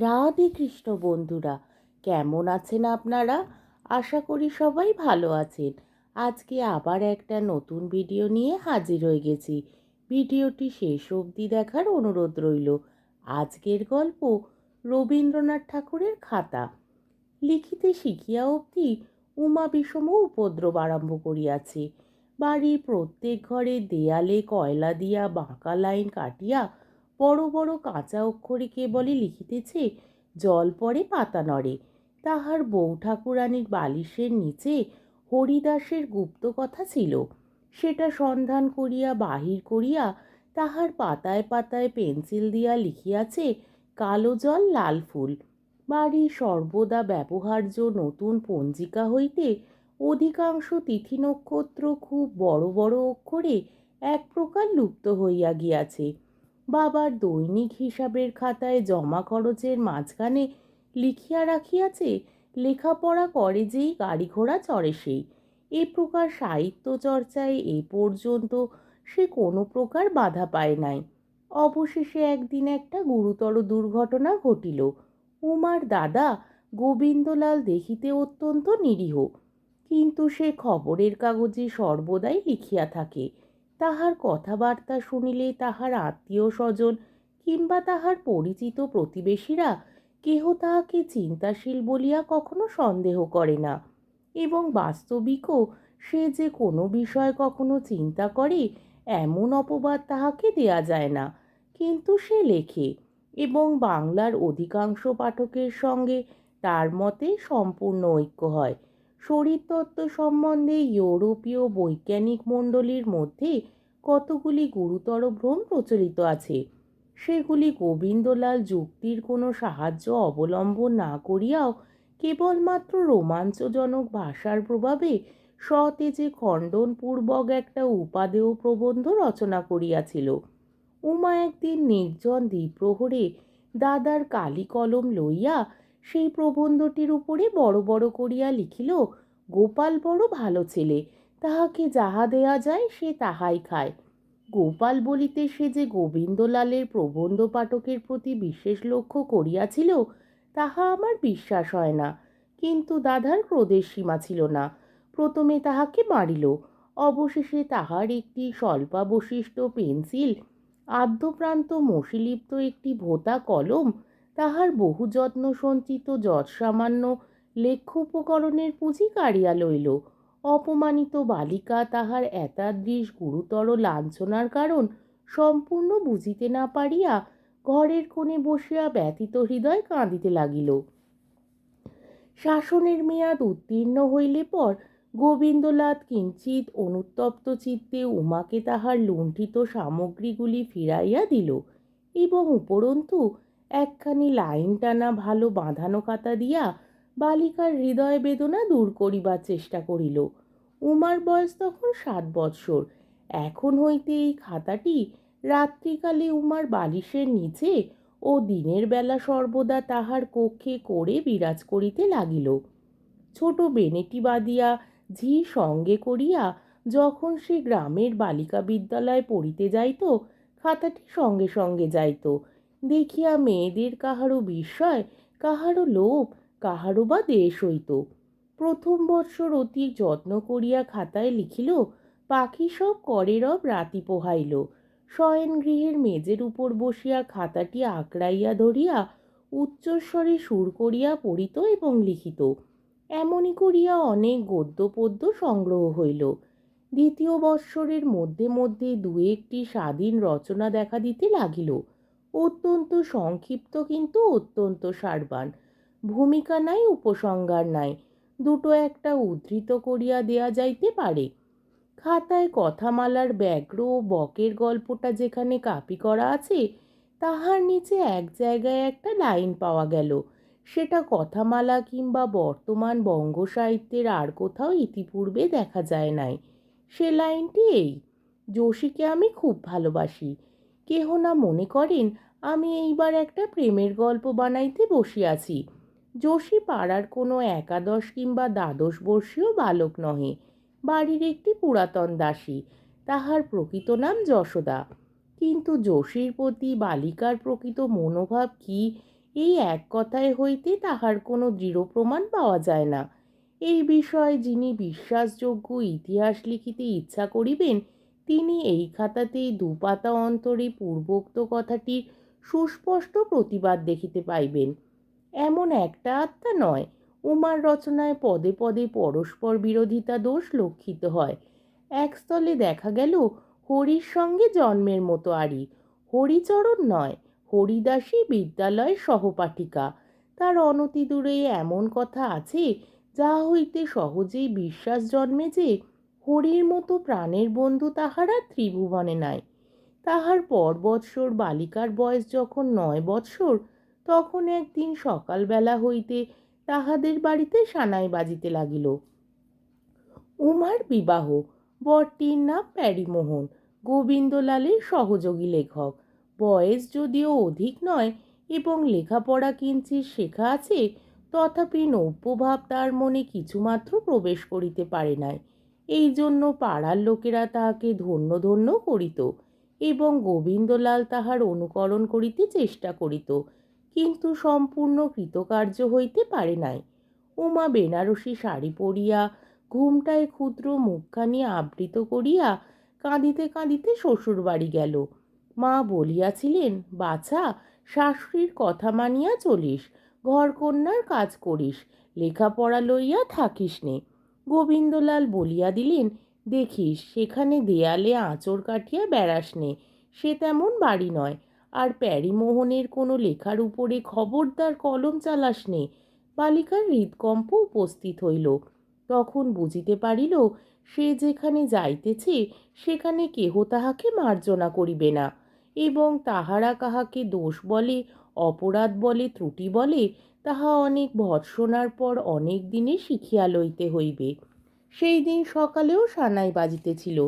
রাধে কৃষ্ণ বন্ধুরা, কেমন আছেন আপনারা? আশা করি সবাই ভালো আছেন। আজকে আবার একটা নতুন ভিডিও নিয়ে হাজির হয়ে গেছি। ভিডিওটি শেষ অবধি দেখার অনুরোধ রইল। আজকের গল্প রবীন্দ্রনাথ ঠাকুরের খাতা। লিখিতে শিখিয়া অবধি উমা বিষম উপদ্রব আরম্ভ করিয়াছে। বাড়ির প্রত্যেক ঘরে দেয়ালে কয়লা দিয়া বাঁকা লাইন কাটিয়া বড় বড় কাঁচা অক্ষরে কেবলই লিখিতেছে, জল পড়ে পাতা নড়ে। তাহার বউ ঠাকুরানীর বালিশের নিচে হরিদাসের গুপ্ত কথা ছিল। সেটা সন্ধান করিয়া বাহির করিয়া তাহার পাতায় পাতায় পেন্সিল দিয়া লিখিয়াছে, কালো জল, লাল ফুল। বাড়ির সর্বদা ব্যবহার্য নতুন পঞ্জিকা হইতে অধিকাংশ তিথি নক্ষত্র খুব বড় বড় অক্ষরে এক প্রকার লুপ্ত হইয়া গিয়াছে। বাবার দৈনিক হিসাবের খাতায় জমা খরচের মাঝখানে লিখিয়া রাখিয়াছে, লেখাপড়া করে যেই গাড়ি ঘোড়া চড়ে সেই। এ প্রকার সাহিত্য চর্চায় এ পর্যন্ত সে কোনো প্রকার বাধা পায় নাই। অবশেষে একদিন একটা গুরুতর দুর্ঘটনা ঘটিল। উমার দাদা গোবিন্দলাল দেখিতে অত্যন্ত নিরীহ। কিন্তু সে খবরের কাগজে সর্বদাই লিখিয়া থাকে। তাহার কথাবার্তা শুনিলে তাহার আত্মীয় স্বজন কিংবা তাহার পরিচিত প্রতিবেশীরা কেহ তাহাকে চিন্তাশীল বলিয়া কখনো সন্দেহ করে না এবং বাস্তবিকও সে যে কোনো বিষয় কখনো চিন্তা করে, এমন অপবাদ তাহাকে দেয়া যায় না। কিন্তু সে লেখে এবং বাংলার অধিকাংশ পাঠকের সঙ্গে তার মতে সম্পূর্ণ ঐক্য হয়। শরীরতত্ত্ব সম্বন্ধে ইউরোপীয় বৈজ্ঞানিক মণ্ডলীর মধ্যে কতগুলি গুরুতর ভ্রম প্রচলিত আছে? সেগুলি গোবিন্দলাল যুক্তির কোনো সাহায্য অবলম্বন না করিয়াও কেবলমাত্র রোমাঞ্চজনক ভাষার প্রভাবে সতেজে খণ্ডনপূর্বক একটা উপাদেয় প্রবন্ধ রচনা করিয়াছিল। উমা একদিন নির্জন দ্বিপ্রহরে দাদার কালি কলম লইয়া সেই প্রবন্ধটির উপরে বড় বড় করিয়া লিখিল, গোপাল বড় ভালো ছেলে, তাহাকে যাহা দেয়া যায় সে তাহাই খায়। গোপাল বলিতে সে যে গোবিন্দলালের প্রবন্ধ পাঠকের প্রতি বিশেষ লক্ষ্য করিয়াছিল, তাহা আমার বিশ্বাস হয় না। কিন্তু দাদার ক্রোধের সীমা ছিল না। প্রথমে তাহাকে মারিল। অবশেষে তাহার একটি স্বল্পাবশিষ্ট পেন্সিল, আদ্যপ্রান্ত মশিলিপ্ত একটি ভোতা কলম তাহার বহু যত্ন সঞ্চিত যৎসামান্য লেখ্য উপকরণের পুঁজি কাড়িয়া লইল। অপমানিত বালিকা তাহার এতাদৃশ গুরুতর লাঞ্ছনার কারণ সম্পূর্ণ বুঝিতে না পারিয়া ঘরের কোণে বসিয়া ব্যথিত হৃদয় কাঁদিতে লাগিল। শাসনের মেয়াদ উত্তীর্ণ হইলে পর গোবিন্দলাল কিঞ্চিত অনুতপ্ত চিত্তে উমাকে তাহার লুণ্ঠিত সামগ্রীগুলি ফিরাইয়া দিল এবং উপরন্তু একখানি লাইন টানা ভালো বাঁধানো খাতা দিয়া বালিকার হৃদয় বেদনা দূর করিবার চেষ্টা করিল। উমার বয়স তখন সাত বৎসর। এখন হইতে এই খাতাটি রাত্রিকালে উমার বালিশের নিচে ও দিনের বেলা সর্বদা তাহার কক্ষে করে বিরাজ করিতে লাগিল। ছোট বেনেটি বাঁধিয়া ঝি সঙ্গে করিয়া যখন সে গ্রামের বালিকা বিদ্যালয়ে পড়িতে যাইত, খাতাটি সঙ্গে সঙ্গে যাইত। দেখিয়া মেয়েদের কাহারও বিস্ময় কাহারও লোভ কাহারও বা দেশ হইত। প্রথম বৎসর অতি যত্ন করিয়া খাতায় লিখিল, পাখি সব করে রব রাতি পোহাইল। শয়ন গৃহের মেজের উপর বসিয়া খাতাটি আঁকড়াইয়া ধরিয়া উচ্চস্বরে সুর করিয়া পড়িত এবং লিখিত। এমনই করিয়া অনেক গদ্য পদ্য সংগ্রহ হইল। দ্বিতীয় বৎসরের মধ্যে মধ্যে দু একটি স্বাধীন রচনা দেখা দিতে লাগিল। অত্যন্ত সংক্ষিপ্ত কিন্তু অত্যন্ত সারবান। ভূমিকা নাই, উপসংহার নাই। দুটো একটা উদ্ধৃত করিয়া দেয়া যাইতে পারে। খাতায় কথামালার ব্যগ্র ও বকের গল্পটা যেখানে কাপি করা আছে, তাহার নিচে এক জায়গায় একটা লাইন পাওয়া গেল। সেটা কথামালা কিংবা বর্তমান বঙ্গ সাহিত্যের আর কোথাও ইতিপূর্বে দেখা যায় নাই। সে লাইনটি এই যোশীকে আমি খুব ভালোবাসি। কেহ না মনে করেন আমি এইবার একটা প্রেমের গল্প বানাইতে বসিয়াছি যোশী পাড়ার কোনো একাদশ কিংবা দ্বাদশ বর্ষীয় বালক নহে, বাড়ির একটি পুরাতন দাসী, তাহার প্রকৃত নাম যশোদা। কিন্তু যোশীর প্রতি বালিকার প্রকৃত মনোভাব কি, এই এক কথায় হইতে তাহার কোনো দৃঢ় প্রমাণ পাওয়া যায় না। এই বিষয়ে যিনি বিশ্বাসযোগ্য ইতিহাস লিখিতে ইচ্ছা করিবেন তিনি এই খাতাতেই দুপাতা অন্তরে পূর্বোক্ত কথাটির সুস্পষ্ট প্রতিবাদ দেখিতে পাইবেন। এমন একটা আত্মা নয়, উমার রচনায় পদে পদে পরস্পর বিরোধিতা দোষ লক্ষিত হয়। এক স্থলে দেখা গেল, হরির সঙ্গে জন্মের মতো আরি হরিচরণ নয়, হরিদাসী বিদ্যালয় সহপাঠিকা। তার অনতি দূরে এমন কথা আছে যা হইতে সহজেই বিশ্বাস জন্মে যে হরির মতো প্রাণের বন্ধু তাহারা ত্রিভুবনে নাই। তাহার পর বৎসর বালিকার বয়স যখন নয় বৎসর, তখন একদিন সকালবেলা হইতে তাহাদের বাড়িতে সানাই বাজিতে লাগিল। উমার বিবাহ, বরটির নাম প্যারিমোহন, গোবিন্দলালের সহযোগী লেখক। বয়স যদিও অধিক নয় এবং লেখাপড়া কিঞ্চিত শেখা আছে, তথাপি নব্যভাব তার মনে কিছুমাত্র প্রবেশ করিতে পারে নাই। এই জন্য পাড়ার লোকেরা তাহাকে ধন্য ধন্য করিত এবং গোবিন্দলাল তাহার অনুকরণ করিতে চেষ্টা করিত, কিন্তু সম্পূর্ণ কৃতকার্য হইতে পারে নাই। উমা বেনারসি শাড়ি পরিয়া, ঘুমটায় ক্ষুদ্র মুখখানি আবৃত করিয়া কাঁদিতে কাঁদিতে শ্বশুর বাড়ি গেল। মা বলিয়াছিলেন, বাছা, শাশুড়ির কথা মানিয়া চলিস, ঘরকন্যার কাজ করিস, লেখাপড়া লইয়া থাকিস নে গোবিন্দলাল বলিয়া দিলেন, দেখিস, সেখানে দেয়ালে আঁচড় কাটিয়া বেড়াস নে, সে তেমন বাড়ি নয়। আর প্যারিমোহনের কোনো লেখার উপরে খবরদার কলম চালাস নে। বালিকার হৃদকম্প উপস্থিত হইল। তখন বুঝিতে পারিল, সে যেখানে যাইতেছে, সেখানে কেহ তাহাকে মার্জনা করিবে না। এবং তাহারা কাহাকে দোষ বলে, অপরাধ বলে, ত্রুটি বলে তাহা অনেক ভৎসনার পর অনেক দিনে শিখিয়া লইতে হইবে। সেই দিন সকালেও সানাই বাজিতেছিল,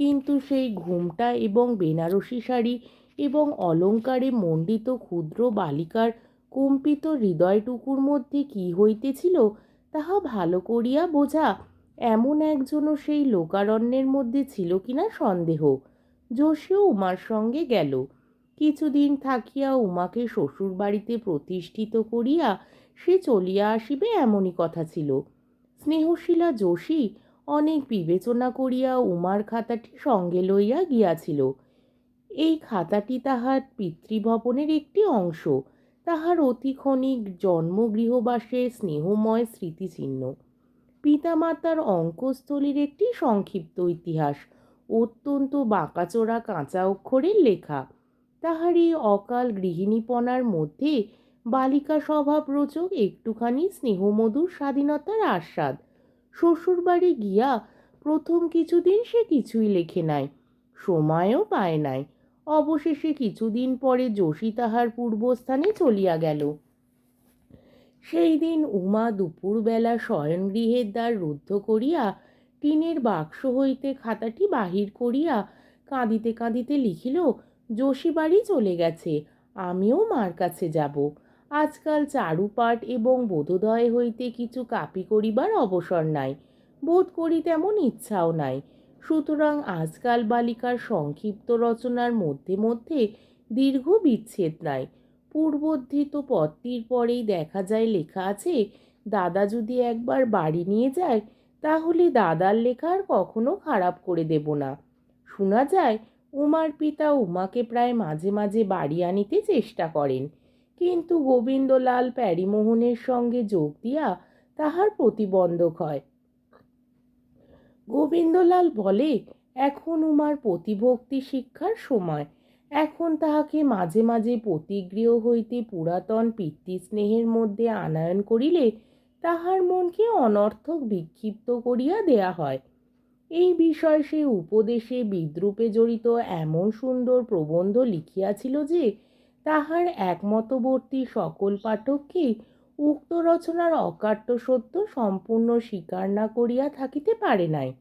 কিন্তু সেই ঘুমটা এবং বেনারসি শাড়ি এবং অলঙ্কারে মণ্ডিত ক্ষুদ্র বালিকার কম্পিত হৃদয়টুকুর মধ্যে কি হইতেছিল, তাহা ভালো করিয়া বোঝা এমন একজনও সেই লোকারণ্যের মধ্যে ছিল কিনা সন্দেহ। যোশীও উমার সঙ্গে গেল। কিছুদিন থাকিয়া উমাকে শ্বশুর বাড়িতে প্রতিষ্ঠিত করিয়া সে চলিয়া আসিবে এমনই কথা ছিল। স্নেহশীলা যোশী অনেক বিবেচনা করিয়া উমার খাতাটি সঙ্গে লইয়া গিয়াছিল। এই খাতাটি তাহার পিতৃভবনের একটি অংশ। তাহার অতি ক্ষণিক জন্মগৃহবাসের স্নেহময় স্মৃতিচিহ্ন। পিতামাতার অঙ্কস্থলীর একটি সংক্ষিপ্ত ইতিহাস, অত্যন্ত বাঁকাচোরা কাঁচা অক্ষরের লেখা। তাহার এই অকাল গৃহিণীপনার মধ্যে বালিকা স্বভাব রোচক একটুখানি স্নেহমধুর স্বাধীনতার আস্বাদ। শ্বশুরবাড়ি গিয়া প্রথম কিছুদিন সে কিছুই লেখে নাই, সময়ও পায় নাই। অবশেষে কিছুদিন পরে যোশী তাহার পূর্বস্থানে চলিয়া গেল। সেই দিন উমা দুপুরবেলা শয়নগৃহের দ্বার রুদ্ধ করিয়া টিনের বাক্স হইতে খাতাটি বাহির করিয়া কাঁদিতে কাঁদিতে লিখিল যোশী বাড়ি চলে গেছে। আমিও মার কাছে যাব। আজকাল চারুপাঠ এবং বোধোদয় হইতে কিছু কাপি করিবার অবসর নাই। বোধ করি তেমন ইচ্ছাও নাই। সুতরাং আজকাল বালিকার সংক্ষিপ্ত রচনার মধ্যে মধ্যে দীর্ঘ বিচ্ছেদ নাই। পূর্বোদ্ধৃত পত্রির পরেই দেখা যায় লেখা আছে, দাদা যদি একবার বাড়ি নিয়ে যায়, তাহলে দাদার লেখা আর কখনো খারাপ করে দেব না। শোনা যায় উমার পিতা উমাকে প্রায় মাঝে মাঝে বাড়ি আনিতে চেষ্টা করেন। কিন্তু গোবিন্দলাল প্যারিমোহনের সঙ্গে যোগ দিয়া তাহার প্রতিবন্ধক হয়। গোবিন্দলাল বলে, এখন উমার প্রতিভক্তি শিক্ষার সময়। এখন তাহাকে মাঝে মাঝে প্রতিগৃহ হইতে পুরাতন পিতৃস্নেহের মধ্যে আনায়ন করিলে তাহার মনকে অনর্থক বিক্ষিপ্ত করিয়া দেয়া হয়। এই বিষয় সে উপদেশে বিদ্রুপে জড়িত এমন সুন্দর প্রবন্ধ লিখিয়াছিল যে, তাহার একমতবর্তী সকল পাঠককে উক্ত রচনার অকাট্য সত্য সম্পূর্ণ স্বীকার না করিয়া থাকিতে পারে নাই।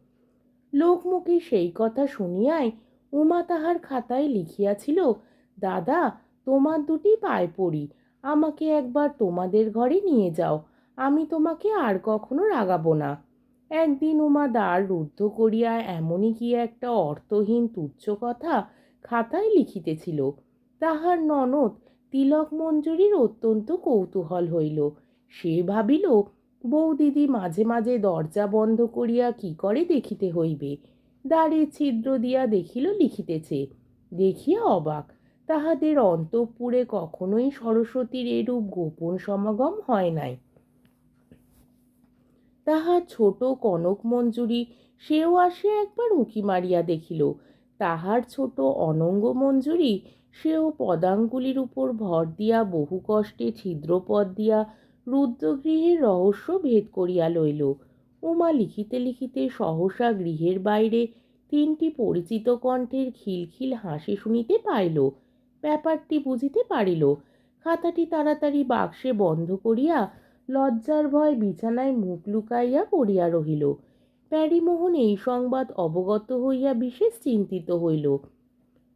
লোকমুখে সেই কথা শুনিয়াই উমা তাহার খাতায় লিখিয়াছিল, দাদা, তোমার দুটি পায়ে পড়ি, আমাকে একবার তোমাদের ঘরে নিয়ে যাও, আমি তোমাকে আর কখনো রাগাবো না। একদিন উমা দ্বার রুদ্ধ করিয়া এমনই কি একটা অর্থহীন তুচ্ছ কথা খাতায় লিখিতেছিল। তাহার ননদ তিলক মঞ্জুরির অত্যন্ত কৌতূহল হইল। সে ভাবিল, বৌদিদি মাঝে মাঝে দরজা বন্ধ করিয়া কি করে দেখিতে হইবে? দ্বারে ছিদ্র দিয়া দেখিল লিখিতেছে। দেখিয়া অবাক, তাহাদের অন্তঃপুরে কখনোই সরস্বতীর এরূপ গোপন সমাগম হয় নাই। তাহার ছোট কনক মঞ্জুরি, সেও আসিয়া একবার উঁকি মারিয়া দেখিল। তাহার ছোট অনঙ্গ মঞ্জুরি, সেও পদাঙ্গুলির উপর ভর দিয়া বহু কষ্টে ছিদ্রপথ দিয়া রুদ্রগৃহের রহস্য ভেদ করিয়া লইল। উমা লিখিতে লিখিতে সহসা গৃহের বাইরে তিনটি পরিচিত কণ্ঠের খিলখিল হাসি শুনিতে পাইল। ব্যাপারটি বুঝিতে পারিল। খাতাটি তাড়াতাড়ি বাক্সে বন্ধ করিয়া লজ্জার ভয় বিছানায় মুখ লুকাইয়া পড়িয়া রহিল। প্যারিমোহন এই সংবাদ অবগত হইয়া বিশেষ চিন্তিত হইল।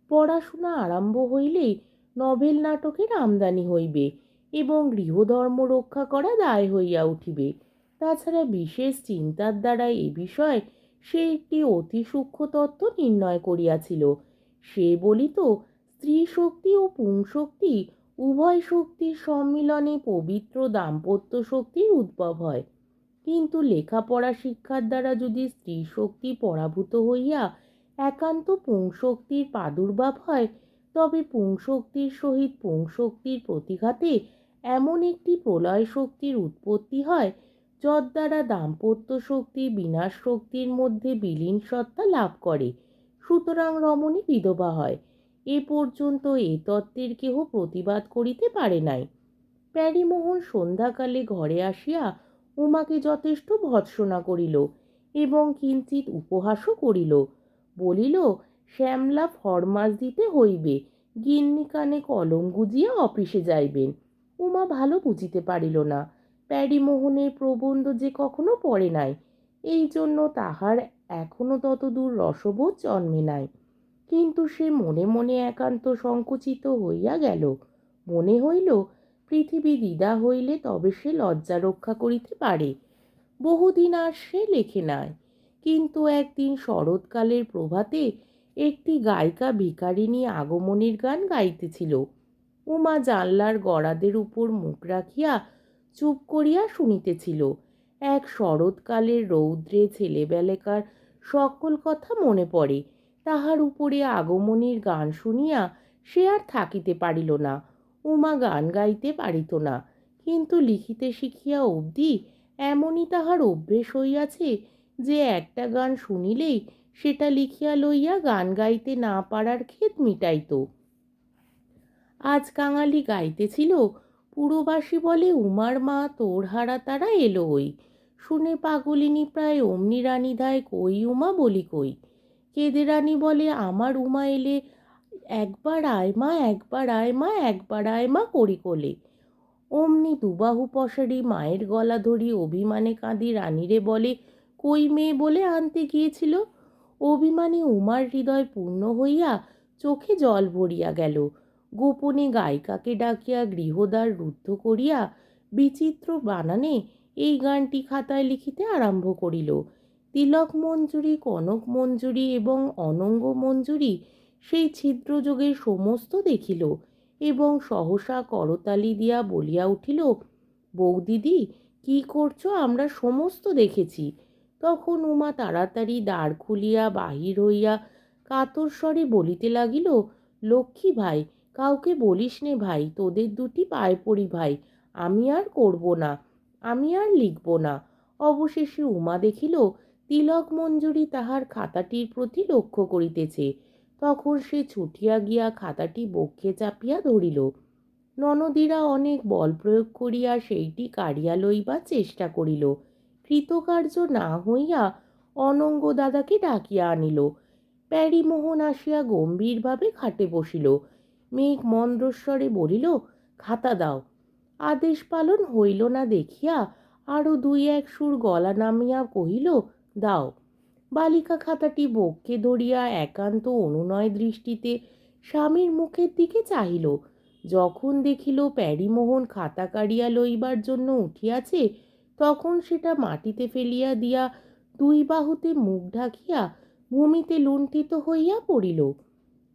পড়াশোনা আরম্ভ হইলেই নভেল নাটকের আমদানি হইবে এবং গৃহধর্ম রক্ষা করা দায় হইয়া উঠিবে। তাছাড়া বিশেষ চিন্তার দ্বারা এ বিষয়ে সে একটি অতি সূক্ষ্ম তত্ত্ব নির্ণয় করিয়াছিল। সে বলিত স্ত্রী শক্তি ও পুংশক্তি উভয় শক্তির সম্মিলনে পবিত্র দাম্পত্য শক্তির উদ্ভব হয়। কিন্তু লেখাপড়া শিক্ষার দ্বারা যদি স্ত্রী শক্তি পরাভূত হইয়া একান্ত পুংশক্তির প্রাদুর্ভাব হয়, তবে পুংশক্তির সহিত পুংশক্তির প্রতিঘাতে এমন একটি প্রলয় শক্তির উৎপত্তি হয় যদ্বারা দাম্পত্য শক্তি বিনাশ শক্তির মধ্যে বিলীন সত্তা লাভ করে। সুতরাং রমণী বিধবা হয়। এ পর্যন্ত এ তত্ত্বের কেহ প্রতিবাদ করিতে পারে নাই। প্যারিমোহন সন্ধ্যাকালে ঘরে আসিয়া উমাকে যথেষ্ট ভৎসনা করিল এবং কিঞ্চিত উপহাসও করিল। বলিল, শ্যামলা ফরমাস দিতে হইবে, গিন্নি কানে কলম গুজিয়া অফিসে যাইবেন উমা ভালো বুঝিতে পারিল না। প্যারিমোহনের প্রবন্ধ যে কখনো পড়ে নাই, এই জন্য তাহার এখনও ততদূর রসবোধ জন্মে নাই। কিন্তু সে মনে মনে একান্ত সংকুচিত হইয়া গেল। মনে হইল, পৃথিবী দ্বিধা হইলে তবে সে লজ্জা রক্ষা করিতে পারে। বহুদিন আর সে লেখে নাই। কিন্তু একদিন শরৎকালের প্রভাতে একটি গায়িকা ভিকারিনী আগমনীর গান গাইতেছিল। উমা জানলার গড়াদের উপর মুখ রাখিয়া চুপ করিয়া শুনিতেছিল। এক শরৎকালের রৌদ্রে ছেলেবেলাকার সকল কথা মনে পড়ে। তাহার উপরে আগমনীর গান শুনিয়া সে আর থাকিতে পারিল না, উমা গান গাইতে পারিত না। কিন্তু লিখিতে শিখিয়া অবধি এমনই তাহার অভ্যেস হইয়াছে যে একটা গান শুনিলেই সেটা লিখিয়া লইয়া গান গাইতে না পারার ক্ষেত মিটাইত। আজ কাঙালি গাইতেছিল, পুরবাসী বলে, উমার মা, তোর হারা তারা এলো ওই। শুনে পাগলিনী প্রায় অমনি রানী ধায় কই উমা বলি কই? কেদে রানী বলে, আমার উমা এলে একবার আয় মা, একবার আয় মা, একবার আয় মা করি কোলে। অমনি দুবাহু পশারি মায়ের গলা ধরি অভিমানে কাঁদি রানীরে বলে, কই মেয়ে বলে আনতে গিয়েছিল? অভিমানে উমার হৃদয় পূর্ণ হইয়া চোখে জল ভরিয়া গেল। গোপনে গায়িকাকে ডাকিয়া গৃহদ্বার রুদ্ধ করিয়া বিচিত্র বানানে এই গানটি খাতায় লিখিতে আরম্ভ করিল। তিলক মঞ্জুরি, কনক মঞ্জুরি এবং অনঙ্গ মঞ্জুরি সেই ছিদ্রযোগের সমস্ত দেখিল এবং সহসা করতালি দিয়া বলিয়া উঠিল, বৌদিদি, কি করছ? আমরা সমস্ত দেখেছি। তখন উমা তাড়াতাড়ি দ্বার খুলিয়া বাহির হইয়া কাতর স্বরে বলিতে লাগিল, লক্ষ্মী ভাই, কাউকে বলিস নে ভাই, তোদের দুটি পায়ে পড়ি ভাই, আমি আর করব না, আমি আর লিখব না। অবশেষে উমা দেখিল তিলক মঞ্জুরি তাহার খাতাটির প্রতি লক্ষ্য করিতেছে। তখন সে ছুটিয়া গিয়া খাতাটি বক্ষে চাপিয়া ধরিল। ননদীরা অনেক বল প্রয়োগ করিয়া সেইটি কাড়িয়া লইবার চেষ্টা করিল। কৃতকার্য না হইয়া অনঙ্গ দাদাকে ডাকিয়া আনিল। প্যারিমোহন আসিয়া গম্ভীরভাবে খাটে বসিল। মেঘ মন্দ্রস্বরে বলিল, খাতা দাও। আদেশ পালন হইল না দেখিয়া আরও দুই এক সুর গলা নামিয়া কহিল দাও। বালিকা খাতাটি বক্ষে ধরিয়া একান্ত অনুনয় দৃষ্টিতে স্বামীর মুখের দিকে চাহিল। যখন দেখিল প্যারিমোহন খাতা কাড়িয়া লইবার জন্য উঠিয়াছে, তখন সেটা মাটিতে ফেলিয়া দিয়া দুই বাহুতে মুখ ঢাকিয়া ভূমিতে লুণ্ঠিত হইয়া পড়িল।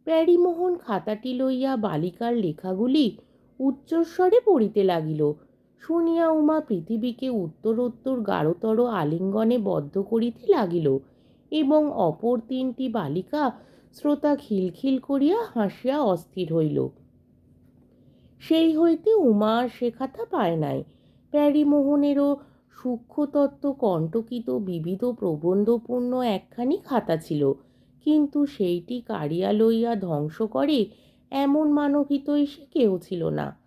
প্যারিমোহন খাতাটি লইয়া বালিকার লেখাগুলি উচ্চস্বরে পড়িতে লাগিল। শুনিয়া উমা পৃথিবীকে উত্তরোত্তর গাঢ়তর আলিঙ্গনে বদ্ধ করিতে লাগিল এবং অপর তিনটি বালিকা শ্রোতা খিলখিল করিয়া হাসিয়া অস্থির হইল। সেই হইতে উমা আর সে খাতা পায় নাই। প্যারীমোহনেরও সূক্ষ্মতত্ত্ব কণ্টকিত বিবিধ প্রবন্ধপূর্ণ একখানি খাতা ছিল। কিন্তু সেইটি কাড়িয়া লইয়া ধ্বংস করে এমন মানবহিতৈষী কেউ ছিল না।